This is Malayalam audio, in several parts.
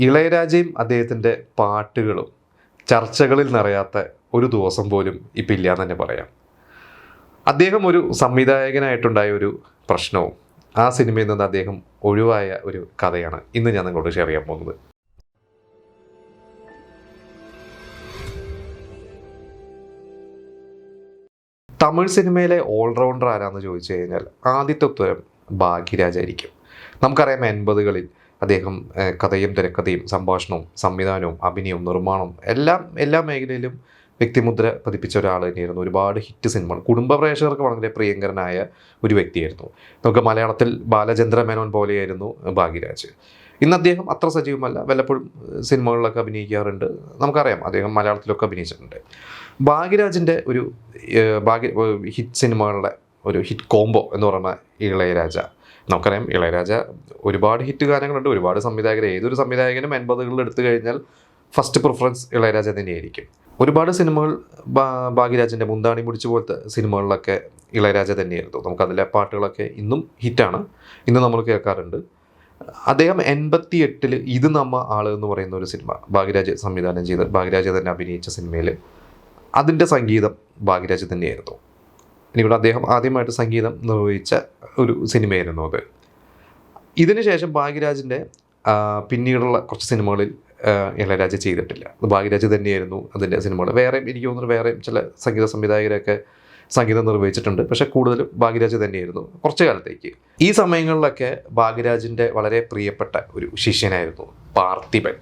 ഇളയരാജയും അദ്ദേഹത്തിന്റെ പാട്ടുകളും ചർച്ചകളിൽ നിറയാത്ത ഒരു ദിവസം പോലും ഇപ്പം ഇല്ല എന്ന് തന്നെ പറയാം. അദ്ദേഹം ഒരു സംവിധായകനായിട്ടുണ്ടായ ഒരു പ്രശ്നവും ആ സിനിമയിൽ നിന്ന് അദ്ദേഹം ഒഴിവായ ഒരു കഥയാണ് ഇന്ന് ഞാൻ നിങ്ങളോട് ഷെയർ ചെയ്യാൻ പോകുന്നത്. തമിഴ് സിനിമയിലെ ഓൾറൗണ്ടർ ആരാന്ന് ചോദിച്ചു കഴിഞ്ഞാൽ ആദ്യത്തെ ഉത്തരം ഭാഗ്യരാജായിരിക്കും. നമുക്കറിയാം എൺപതുകളിൽ അദ്ദേഹം കഥയും തിരക്കഥയും സംഭാഷണവും സംവിധാനവും അഭിനയവും നിർമ്മാണവും എല്ലാം എല്ലാ മേഖലയിലും വ്യക്തിമുദ്ര പതിപ്പിച്ച ഒരാൾ തന്നെയായിരുന്നു ഒരുപാട് ഹിറ്റ് സിനിമകൾ. കുടുംബ പ്രേക്ഷകർക്ക് വളരെ പ്രിയങ്കരനായ ഒരു വ്യക്തിയായിരുന്നു. നമുക്ക് മലയാളത്തിൽ ബാലചന്ദ്ര മേനോൻ പോലെയായിരുന്നു ഭാഗ്യരാജ്. ഇന്ന് അദ്ദേഹം അത്ര സജീവമല്ല. വല്ലപ്പോഴും സിനിമകളിലൊക്കെ അഭിനയിക്കാറുണ്ട്. നമുക്കറിയാം അദ്ദേഹം മലയാളത്തിലൊക്കെ അഭിനയിച്ചിട്ടുണ്ട്. ഭാഗ്യരാജിന്റെ ഒരു ഭാഗ്യ ഹിറ്റ് സിനിമകളുടെ ഒരു ഹിറ്റ് കോംബോ എന്ന് പറയുന്ന ഇളയരാജ. നമുക്കറിയാം ഇളയരാജ ഒരുപാട് ഹിറ്റ് ഗാനങ്ങളുണ്ട്. ഒരുപാട് സംവിധായകർ ഏതൊരു സംവിധായകനും എൺപതുകളിൽ എടുത്തു കഴിഞ്ഞാൽ ഫസ്റ്റ് പ്രിഫറൻസ് ഇളയരാജ തന്നെയായിരിക്കും. ഒരുപാട് സിനിമകൾ ഭാഗ്യരാജന്റെ മുന്താണി മുടിച്ചു പോലത്തെ സിനിമകളിലൊക്കെ ഇളയരാജ തന്നെയായിരുന്നു. നമുക്കതിലെ പാട്ടുകളൊക്കെ ഇന്നും ഹിറ്റാണ് ഇന്ന് നമ്മൾ കേൾക്കാറുണ്ട്. അദ്ദേഹം എൺപത്തി എട്ടിൽ ഇത് നമ്മ ആൾ എന്ന് പറയുന്ന ഒരു സിനിമ ഭാഗ്യരാജ് സംവിധാനം ചെയ്ത് ഭാഗ്യരാജ തന്നെ അഭിനയിച്ച സിനിമയിൽ അതിന്റെ സംഗീതം ഭാഗ്യരാജ് തന്നെയായിരുന്നു. എനിക്കൂടെ അദ്ദേഹം ആദ്യമായിട്ട് സംഗീതം നിർവഹിച്ച ഒരു സിനിമയായിരുന്നു അത്. ഇതിനുശേഷം ഭാഗ്യരാജിന്റെ പിന്നീടുള്ള കുറച്ച് സിനിമകളിൽ ഇളയരാജ ചെയ്തിട്ടില്ല. ഭാഗ്യരാജ് തന്നെയായിരുന്നു അതിന്റെ സിനിമകൾ. വേറെയും എനിക്ക് തോന്നുന്നു വേറെയും ചില സംഗീത സംവിധായകരൊക്കെ സംഗീതം നിർവഹിച്ചിട്ടുണ്ട്. പക്ഷേ കൂടുതലും ഭാഗ്യരാജ് തന്നെയായിരുന്നു കുറച്ച് കാലത്തേക്ക്. ഈ സമയങ്ങളിലൊക്കെ ഭാഗ്യരാജിന്റെ വളരെ പ്രിയപ്പെട്ട ഒരു ശിഷ്യനായിരുന്നു പാർത്ഥിപൻ.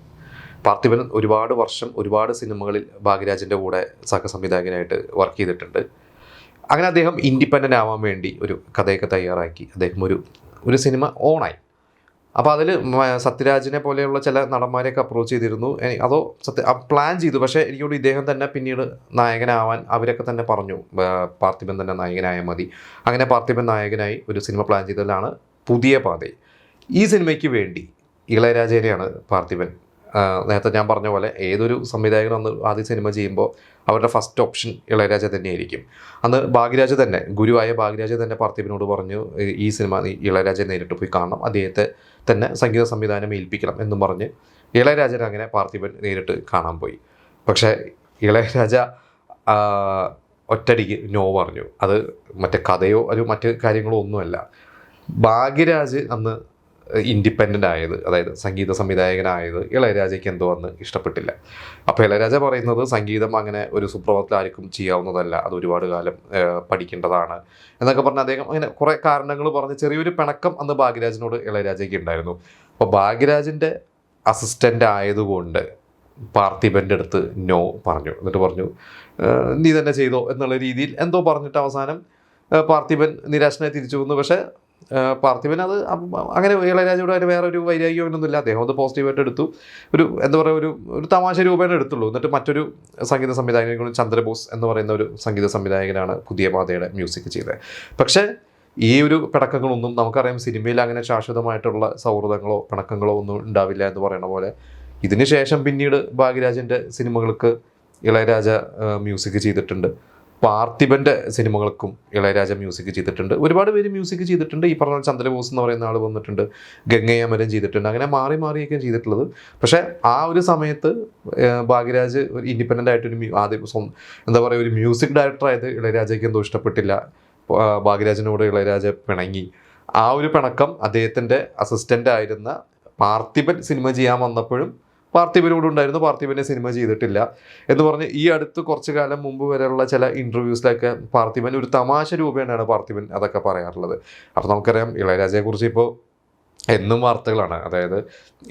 പാർത്ഥിപൻ ഒരുപാട് വർഷം ഒരുപാട് സിനിമകളിൽ ഭാഗ്യരാജിന്റെ കൂടെ സഹസംവിധായകനായിട്ട് വർക്ക് ചെയ്തിട്ടുണ്ട്. അങ്ങനെ അദ്ദേഹം ഇൻഡിപെൻഡന്റ് ആവാൻ വേണ്ടി ഒരു കഥയൊക്കെ തയ്യാറാക്കി. അദ്ദേഹം ഒരു ഒരു സിനിമ ഓണായി. അപ്പോൾ അതിൽ സത്യരാജിനെ പോലെയുള്ള ചില നടന്മാരെയൊക്കെ അപ്രോച്ച് ചെയ്തിരുന്നു. അതോ സത്യ പ്ലാൻ ചെയ്തു. പക്ഷേ എനിക്കോട് ഇദ്ദേഹം തന്നെ പിന്നീട് നായകനാവാൻ അവരൊക്കെ തന്നെ പറഞ്ഞു. പാർത്ഥിപൻ തന്നെ നായകനായാൽ മതി. അങ്ങനെ പാർത്ഥിപൻ നായകനായി ഒരു സിനിമ പ്ലാൻ ചെയ്തതിലാണ് പുതിയ പാതയിൽ. ഈ സിനിമയ്ക്ക് വേണ്ടി ഇളയരാജേനെയാണ് പാർത്ഥിപൻ നേരത്തെ ഞാൻ പറഞ്ഞ പോലെ ഏതൊരു സംവിധായകനും അന്ന് ആദ്യ സിനിമ ചെയ്യുമ്പോൾ അവരുടെ ഫസ്റ്റ് ഓപ്ഷൻ ഇളയരാജ തന്നെയായിരിക്കും. അന്ന് ഭാഗ്യരാജ തന്നെ ഗുരുവായ ഭാഗ്യരാജ തന്നെ പാർത്ഥിവിനോട് പറഞ്ഞു "ഈ- സിനിമ ഇളയരാജ നേരിട്ട് പോയി കാണണം. അദ്ദേഹത്തെ തന്നെ സംഗീത സംവിധാനം ഏൽപ്പിക്കണം എന്നും പറഞ്ഞ് ഇളയരാജനെ അങ്ങനെ പാർത്ഥിപൻ നേരിട്ട് കാണാൻ പോയി. പക്ഷേ ഇളയരാജ ഒറ്റടിക്ക് നോ പറഞ്ഞു. അത് മറ്റേ കഥയോ ഒരു മറ്റ് കാര്യങ്ങളോ ഒന്നുമല്ല. ഭാഗ്യരാജ് അന്ന് ഇൻഡിപെൻഡന്റ് ആയത് അതായത് സംഗീത സംവിധായകനായത് ഇളയരാജയ്ക്ക് എന്തോ അന്ന് ഇഷ്ടപ്പെട്ടില്ല. അപ്പോൾ ഇളയരാജ പറയുന്നത് സംഗീതം അങ്ങനെ ഒരു സുപ്രഭാതത്തിൽ ആർക്കും ചെയ്യാവുന്നതല്ല അത് ഒരുപാട് കാലം പഠിക്കേണ്ടതാണ് എന്നൊക്കെ പറഞ്ഞ് അദ്ദേഹം അങ്ങനെ കുറേ കാരണങ്ങൾ പറഞ്ഞ് ചെറിയൊരു പിണക്കം അന്ന് ഭാഗ്യരാജിനോട് ഇളയരാജയ്ക്ക് ഉണ്ടായിരുന്നു. അപ്പോൾ ഭാഗ്യരാജിന്റെ അസിസ്റ്റന്റ് ആയതുകൊണ്ട് പാർത്ഥിപന്റെ അടുത്ത് നോ പറഞ്ഞു. എന്നിട്ട് പറഞ്ഞു നീ തന്നെ ചെയ്തോ എന്നുള്ള രീതിയിൽ എന്തോ പറഞ്ഞിട്ട് അവസാനം പാർത്ഥിപൻ നിരാശനായി തിരിച്ചു വന്നു. പക്ഷേ ഏഹ്, പാർത്ഥിപൻ അത് അങ്ങനെ ഇളയരാജയുടെ അതിന് വേറെ ഒരു അങ്ങനൊന്നുമില്ല അദ്ദേഹം അത് പോസിറ്റീവായിട്ട് എടുത്തു. ഒരു എന്താ പറയുക ഒരു ഒരു തമാശ രൂപേണ എടുത്തുള്ളൂ. എന്നിട്ട് മറ്റൊരു സംഗീത സംവിധായകൻ കൂടി ചന്ദ്രബോസ് എന്ന് പറയുന്ന ഒരു സംഗീത സംവിധായകനാണ് പുതിയ പാതയുടെ മ്യൂസിക് ചെയ്തത്. പക്ഷേ ഈ ഒരു പിണക്കങ്ങളൊന്നും നമുക്കറിയാം സിനിമയിൽ അങ്ങനെ ശാശ്വതമായിട്ടുള്ള സൗഹൃദങ്ങളോ പിണക്കങ്ങളോ ഒന്നും ഉണ്ടാവില്ല എന്ന് പറയുന്ന പോലെ. ഇതിനുശേഷം പിന്നീട് ഭാഗ്യരാജന്റെ സിനിമകൾക്ക് ഇളയരാജ മ്യൂസിക് ചെയ്തിട്ടുണ്ട്. പാർത്ഥിബന്റെ സിനിമകൾക്കും ഇളയരാജ മ്യൂസിക് ചെയ്തിട്ടുണ്ട്. ഒരുപാട് പേര് മ്യൂസിക് ചെയ്തിട്ടുണ്ട്. ഈ പറഞ്ഞ ചന്ദ്രബോസ് എന്ന് പറയുന്ന ആൾ വന്നിട്ടുണ്ട്. ഗംഗയമരം ചെയ്തിട്ടുണ്ട്. അങ്ങനെ മാറി മാറിയൊക്കെ ചെയ്തിട്ടുള്ളത്. പക്ഷേ ആ ഒരു സമയത്ത് ഭാഗ്യരാജ് ഒരു ഇൻഡിപെൻഡന്റ് ആയിട്ടൊരു ആദ്യം എന്താ പറയുക ഒരു മ്യൂസിക് ഡയറക്ടറായത് ഇളയരാജയ്ക്ക് എന്തോ ഇഷ്ടപ്പെട്ടില്ല. ഭാഗ്യരാജനോട് ഇളയരാജ പിണങ്ങി. ആ ഒരു പിണക്കം അദ്ദേഹത്തിന്റെ അസിസ്റ്റന്റ് ആയിരുന്ന പാർത്ഥിപൻ സിനിമ ചെയ്യാൻ വന്നപ്പോഴും പാർത്ഥിപനോട് ഉണ്ടായിരുന്നു. പാർത്ഥിപനെ സിനിമ ചെയ്തിട്ടില്ല എന്ന് പറഞ്ഞ് ഈ അടുത്ത് കുറച്ച് കാലം മുമ്പ് വരെയുള്ള ചില ഇന്റർവ്യൂസിലൊക്കെ പാർത്ഥിപൻ ഒരു തമാശ രൂപേണയാണ് പാർത്ഥിപൻ അതൊക്കെ പറയാറുള്ളത്. അപ്പോൾ നമുക്കറിയാം ഇളയരാജയെക്കുറിച്ച് ഇപ്പോൾ എന്നും വാർത്തകളാണ്. അതായത്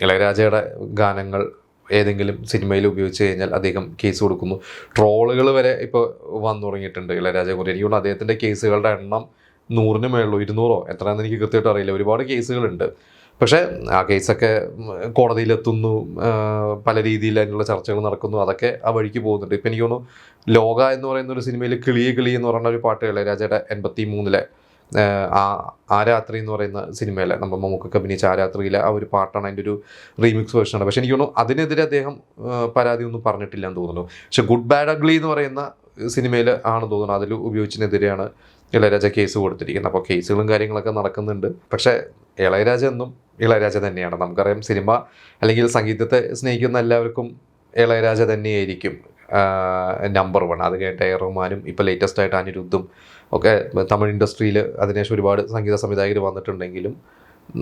ഇളയരാജയുടെ ഗാനങ്ങൾ ഏതെങ്കിലും സിനിമയിൽ ഉപയോഗിച്ച് കഴിഞ്ഞാൽ അദ്ദേഹം കേസ് കൊടുക്കുന്നു. ട്രോളുകൾ വരെ ഇപ്പോൾ വന്നു തുടങ്ങിയിട്ടുണ്ട് ഇളയരാജയെ കുറിച്ച്. തോന്നുന്നു അദ്ദേഹത്തിന്റെ കേസുകളുടെ എണ്ണം നൂറിന് മേളുള്ളൂ ഇരുന്നൂറോ? എത്രയാണെന്ന് എനിക്ക് കൃത്യമായിട്ട് അറിയില്ല. ഒരുപാട് കേസുകളുണ്ട് പക്ഷേ ആ കേസൊക്കെ കോടതിയിലെത്തുന്നു പല രീതിയിൽ അതിനുള്ള ചർച്ചകൾ നടക്കുന്നു അതൊക്കെ ആ വഴിക്ക് പോകുന്നുണ്ട്. ഇപ്പം എനിക്ക് തോന്നുന്നു ലോക എന്ന് പറയുന്ന ഒരു സിനിമയിൽ കിളിയ കിളി എന്ന് പറയുന്ന ഒരു പാട്ട് ഇളയരാജയുടെ എൺപത്തി മൂന്നിലെ ആ ആ രാത്രി എന്ന് പറയുന്ന സിനിമയിലെ നമ്മൾ മമ്മൂക്കൊക്കെ അഭിനയിച്ച രാത്രിയിലെ ആ ഒരു പാട്ടാണ് അതിന്റെ ഒരു റീമിക്സ് വേർഷനാണ് പക്ഷേ എനിക്ക് തോന്നുന്നു അതിനെതിരെ അദ്ദേഹം പരാതി ഒന്നും പറഞ്ഞിട്ടില്ല എന്ന് തോന്നുന്നു. പക്ഷെ ഗുഡ് ബാഡ് അഗ്ലി എന്ന് പറയുന്ന സിനിമയിൽ ആണ് തോന്നുന്നത് അതിൽ ഉപയോഗിച്ചതിനെതിരെയാണ് ഇളയരാജ കേസ് കൊടുത്തിരിക്കുന്നത് അപ്പോൾ കേസുകളും കാര്യങ്ങളൊക്കെ നടക്കുന്നുണ്ട്. പക്ഷേ ഇളയരാജ എന്നും ഇളയരാജ തന്നെയാണ്. നമുക്കറിയാം സിനിമ അല്ലെങ്കിൽ സംഗീതത്തെ സ്നേഹിക്കുന്ന എല്ലാവർക്കും ഇളയരാജ തന്നെയായിരിക്കും നമ്പർ വൺ അത് കഴിഞ്ഞിട്ട് എ. റഹ്മാനും ഇപ്പോൾ ലേറ്റസ്റ്റ് ആയിട്ട് അനിരുദ്ധും ഒക്കെ തമിഴ് ഇൻഡസ്ട്രിയിൽ അതിനുശേഷം ഒരുപാട് സംഗീത സംവിധായകർ വന്നിട്ടുണ്ടെങ്കിലും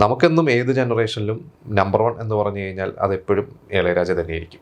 നമുക്കെന്നും ഏത് ജനറേഷനിലും നമ്പർ വൺ എന്ന് പറഞ്ഞു കഴിഞ്ഞാൽ അതെപ്പോഴും ഇളയരാജ തന്നെയായിരിക്കും.